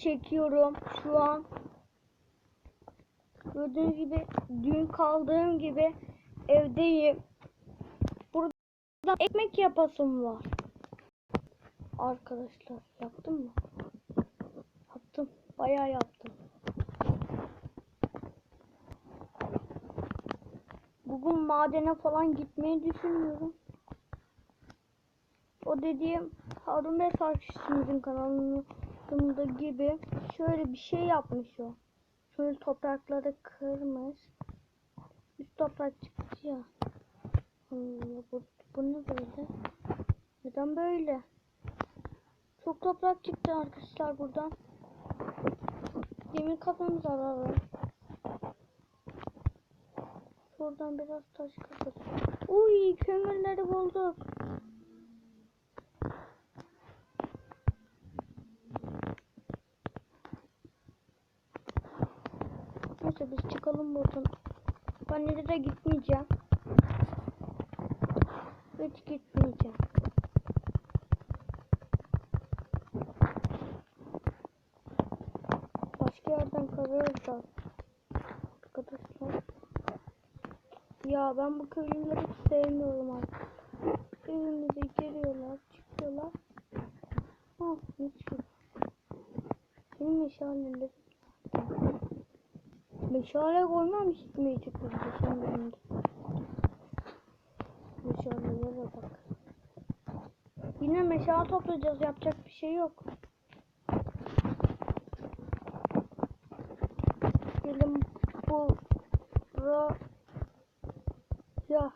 çekiyorum şu an. Gördüğünüz gibi dün kaldığım gibi evdeyim. Burada ekmek yapasım var. Arkadaşlar yaptım mı? Yaptım. Bayağı yaptım. Bugün madene falan gitmeyi düşünmüyorum. O dediğim Harun Bey Sarkışımızın kanalında gibi şöyle bir şey yapmış o. Şöyle toprakları kırmış. Üst toprak çıktı ya. Allah, bu, bu ne böyle? Neden böyle? Çok toprak çıktı arkadaşlar buradan. Demir kafamız alalım. Şuradan biraz taş kazalım. Uy kömürleri bulduk. Neyse biz çıkalım buradan. Ben nereye gitmeyeceğim. Hiç gitmeyeceğim. Başka yerden kazarız da. Arkadaşlar. Ya ben bu köylüleri hiç sevmiyorum artık. Evimize giriyorlar, çıkıyorlar. Ah, ne çıkıyor? Benim meşaleleri. Meşale koymam burada sen benim. Meşalelere bak. Yine meşale toplayacağız. Yapacak bir şey yok. Gelin bu ya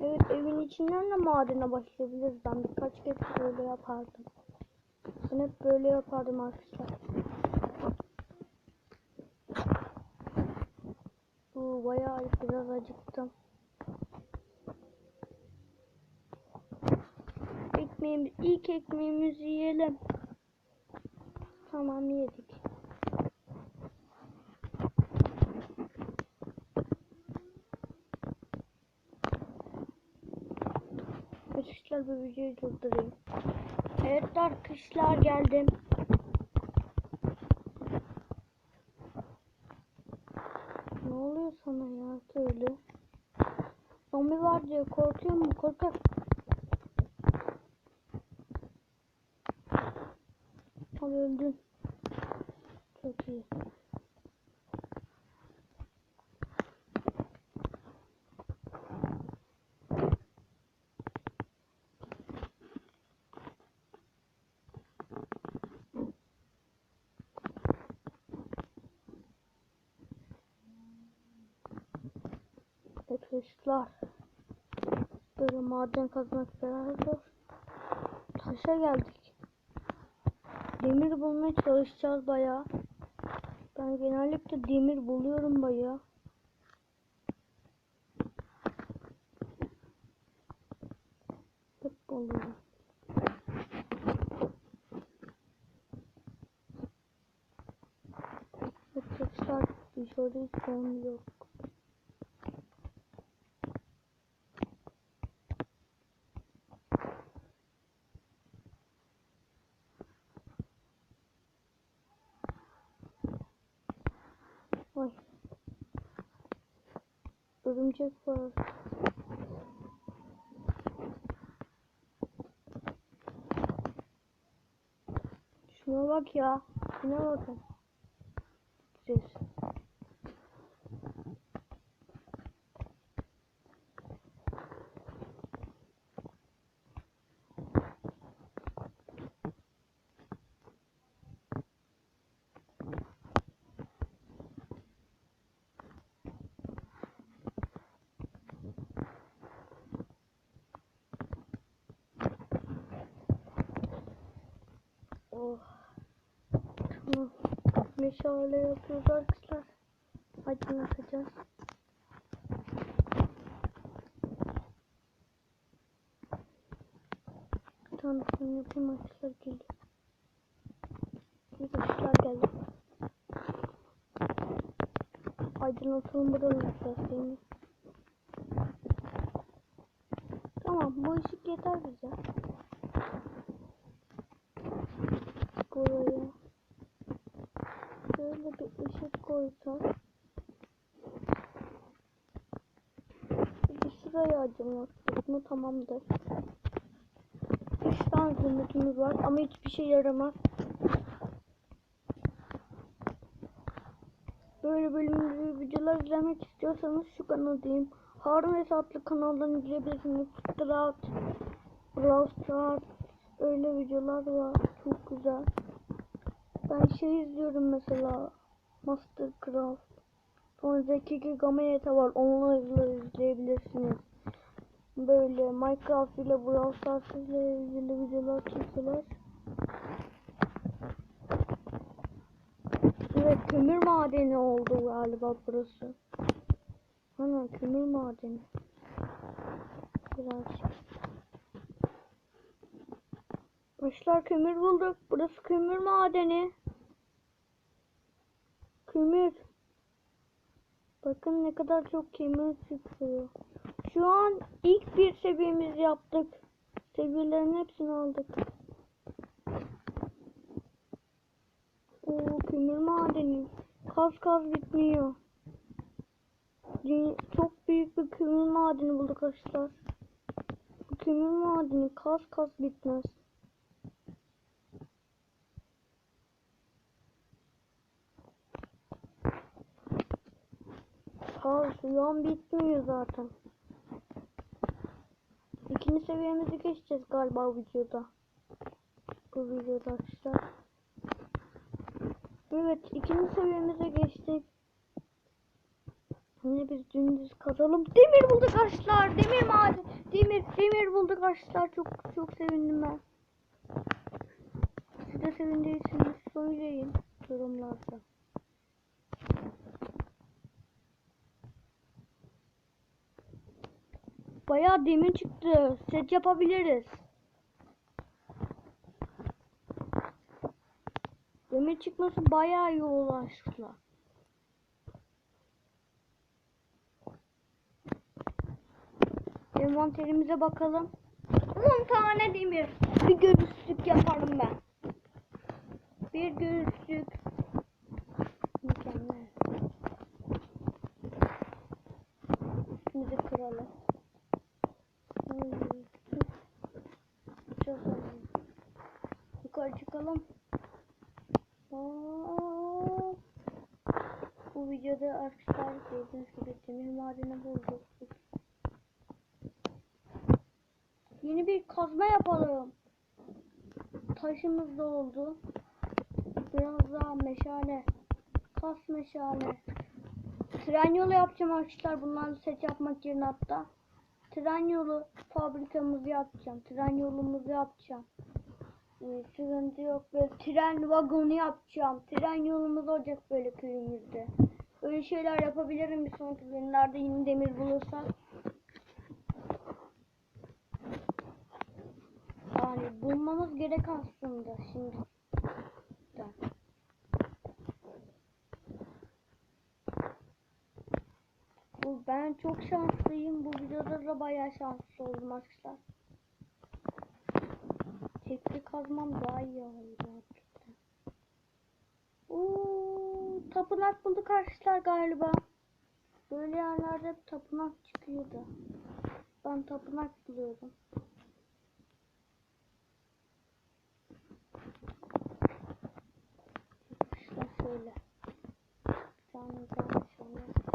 Evet evin içinden de madene başlayabiliriz. Ben birkaç kez böyle yapardım. Ben hep böyle yapardım arkadaşlar. Bu bayağı biraz acıktım. Ekmeğimiz, ilk ekmeğimizi yiyelim. Tamam yedik. Arkadaşlar bu videoyu durdurayım. Evet arkadaşlar geldim. Ne oluyor sana ya söyle. Zombi var diyor korkuyor mu korkak. Al öldün. Çok iyi. Arkadaşlar böyle maden kazmak biraz zor. Taşa geldik. Demir bulmaya çalışacağız bayağı. Ben genellikle demir buluyorum bayağı. Hep buluyorum. Arkadaşlar dışarı hiç yok. Örümcek var. Şuna bak ya. Şuna bakın. Ses. Oh. Tamam. Meşale yapıyoruz arkadaşlar. Aydınlatacağız. Şunu yapayım arkadaşlar geliyor. Arkadaşlar geldi. Aydınlatalım buraları değil mi? Bu ışık yeter bize. Buraya. Şöyle bir koysak. Bir şuraya acımıştık mı tamamdır. Üç tane zümrütümüz var ama hiçbir şey yaramaz. Böyle bölümlü videolar izlemek istiyorsanız şu kanaldayım. Harun Esatlı kanaldan izleyebilirsiniz. Strat, Brawl öyle videolar var. Çok güzel. Ben şey izliyorum mesela. Mastercraft. Sonra Zeki Gigamayete var. Onlarla izleyebilirsiniz. Böyle Minecraft ile Brawl Stars ile ilgili videolar çekiyorlar. Evet kömür madeni oldu galiba burası. Ana kömür madeni. Birazcık. Başlar kömür bulduk. Burası kömür madeni. Kömür. Bakın ne kadar çok kömür çıkıyor. Şu an ilk bir seviyemizi yaptık. Seviyelerin hepsini aldık. Oo kömür madeni. Kaz kaz bitmiyor. Çok büyük bir kömür madeni bulduk arkadaşlar. Bu kömür madeni kaz kaz bitmez. Ha şu bitmiyor zaten. İkinci seviyemizi geçeceğiz galiba bu videoda. Bu videoda arkadaşlar. Evet ikinci seviyemize geçtik. Yine biz dümdüz kazalım. Demir bulduk arkadaşlar. Demir maden. Demir, demir bulduk arkadaşlar. Çok çok sevindim ben. Siz de sevindiyseniz söyleyin yorumlarda. Bayağı demir çıktı. Set yapabiliriz. Demir çıkması bayağı iyi oldu aslında. Envanterimize bakalım. 10 tane demir. Bir göğüslük yaparım ben. Bir göğüslük. Aa, Bu videoda arkadaşlar gördüğünüz gibi demir madeni bulduk. Yeni bir kazma yapalım. Taşımız da oldu. Biraz daha meşale. Kas meşale. Tren yolu yapacağım arkadaşlar. Bundan set yapmak yerine hatta. Tren yolu fabrikamızı yapacağım. Tren yolumuzu yapacağım. Ee, sıkıntı yok. Böyle tren vagonu yapacağım. Tren yolumuz olacak böyle köyümüzde. Öyle şeyler yapabilirim bir sonraki bölümlerde yine demir bulursak. Yani bulmamız gerek aslında şimdi. Ben çok şanslıyım. Bu videoda da bayağı şanslı oldum arkadaşlar. Tekli kazmam daha iyi oldu. Oo, tapınak bulduk arkadaşlar galiba. Böyle yerlerde tapınak çıkıyordu. Ben tapınak buluyorum. İşte şöyle. Bir tane daha şöyle.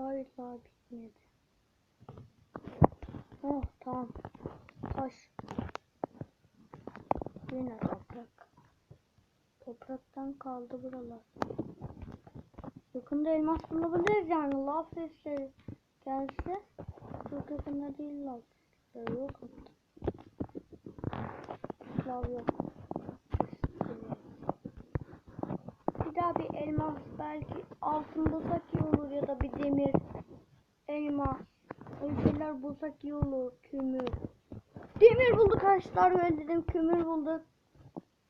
Hayır bitmedi. Oh tamam. Taş. Yine toprak. Topraktan kaldı buralar. Yakında elmas bulabiliriz yani. Lav sesleri gelse. Çok yakında değil sesleri yok. Lav yok. Daha bir elmas belki altın bulsak iyi olur ya da bir demir. Elmas. Öyle şeyler bulsak iyi olur. Kömür. Demir bulduk arkadaşlar öyle dedim kömür bulduk.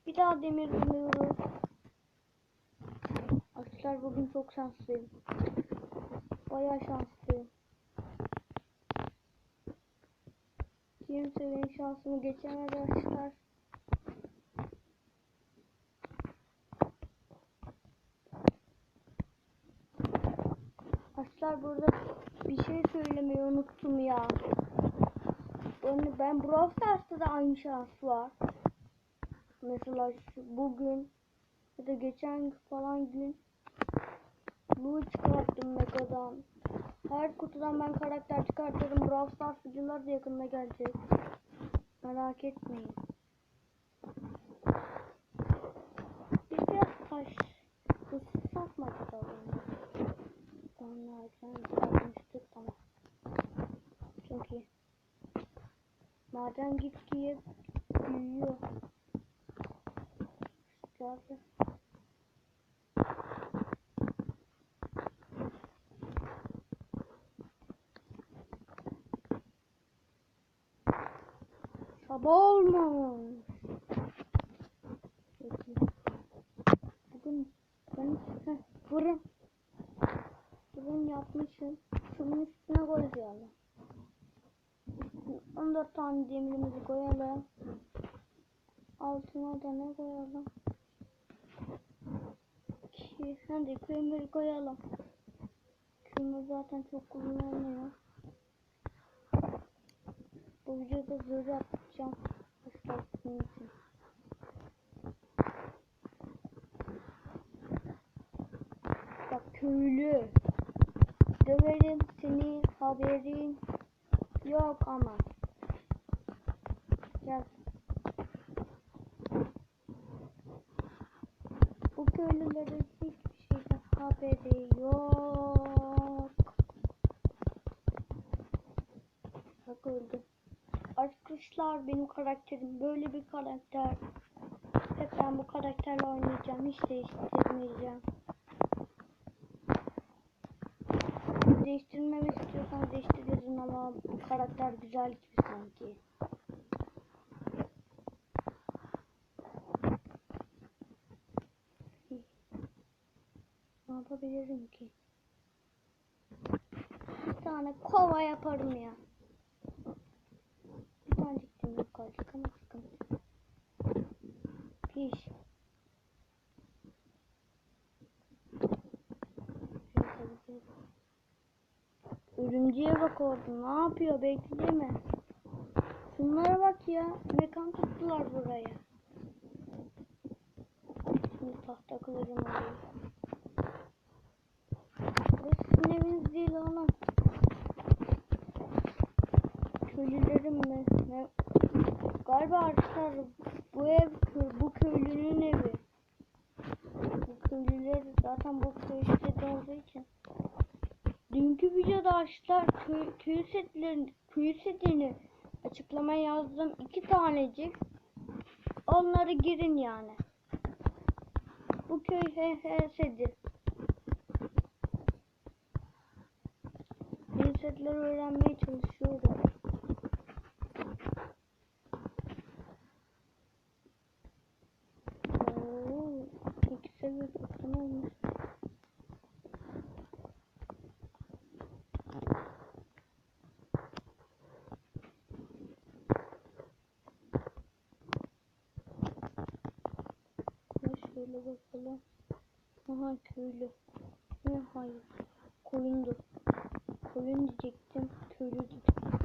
Bir daha demir buluyoruz. Arkadaşlar bugün çok şanslıyım. Bayağı şanslıyım. Kimse benim şansımı geçemedi arkadaşlar. Arkadaşlar burada bir şey söylemeyi unuttum ya. Ben, ben Brawl Stars'ta da aynı şans var. Mesela bugün ya da geçen falan gün Blue çıkarttım Mega'dan. Her kutudan ben karakter çıkartıyorum. Brawl Stars videolar da yakında gelecek. Merak etmeyin. Bir biraz taş. Hırsız satmadık alalım. Onlardan satmıştık tamam. Çok iyi. Maden gitgide büyüyor. Geldi. Sabah olmuş. 14 tane demirimizi koyalım. Altına da ne koyalım? Ki, hadi kömür koyalım. Kömür zaten çok kullanılmıyor. Bu videoda zırh yapacağım. İçin. Bak köylü. Döverim seni haberin yok ama. Gel. Bu köylülerin hiçbir şeyden haberi yok. Bak öldü. Arkadaşlar benim karakterim böyle bir karakter. Hep ben bu karakterle oynayacağım. Hiç değiştirmeyeceğim. Değiştirmemi istiyorsanız değiştirin ama bu karakter güzel gibi sanki. Yapabilirim ki? Bir tane kova yaparım ya. Bir tane yok kalacak ama sıkıntı. Piş. Örümceğe bak orada. Ne yapıyor? Bekleme. Şunlara bak ya. Mekan tuttular buraya. Şimdi tahta kılıcım. Sizin değil oğlum. Köylülerim mi? Ne? Galiba arkadaşlar bu ev bu köylünün evi. Bu köylüler zaten bu köylüde olduğu için. Dünkü videoda arkadaşlar köy, köy setlerin köy setini açıklamaya yazdım. iki tanecik. Onları girin yani. Bu köy HHS'dir. Yeni setleri öğrenmeye çalışıyorum. Oo, iki seviye satın şöyle bakalım. Aha köylü. Ne hayır. Koyundu. Koyun diyecektim. Köylü diyecektim.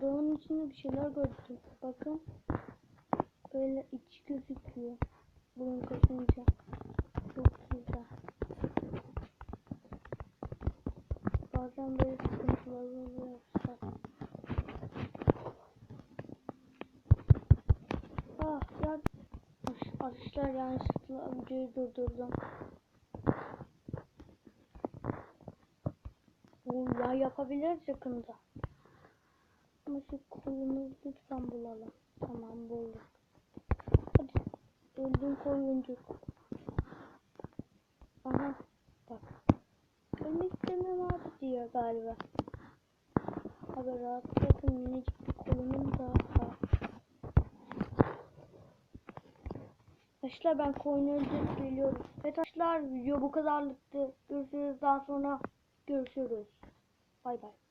Dağın içinde bir şeyler gördüm. Bakın. Böyle iç gözüküyor. Burun kaşınca. Çok güzel. Bazen böyle sıkıntılar oluyor. Ah ya Arkadaşlar yanlışlıkla videoyu durdurdum. Ya yapabiliriz yakında. Ama şu koyunu lütfen bulalım. Tamam bulduk. Hadi. Öldüm koyuncuk. Aha. Bak. Ölmek istemem abi diyor galiba. Abi rahat bırakın minicik bir koyunum da var. Arkadaşlar ben koyunu öldürüp geliyorum. Evet arkadaşlar video bu kadarlıktı. Görüşürüz daha sonra. Görüşürüz. バイバイ。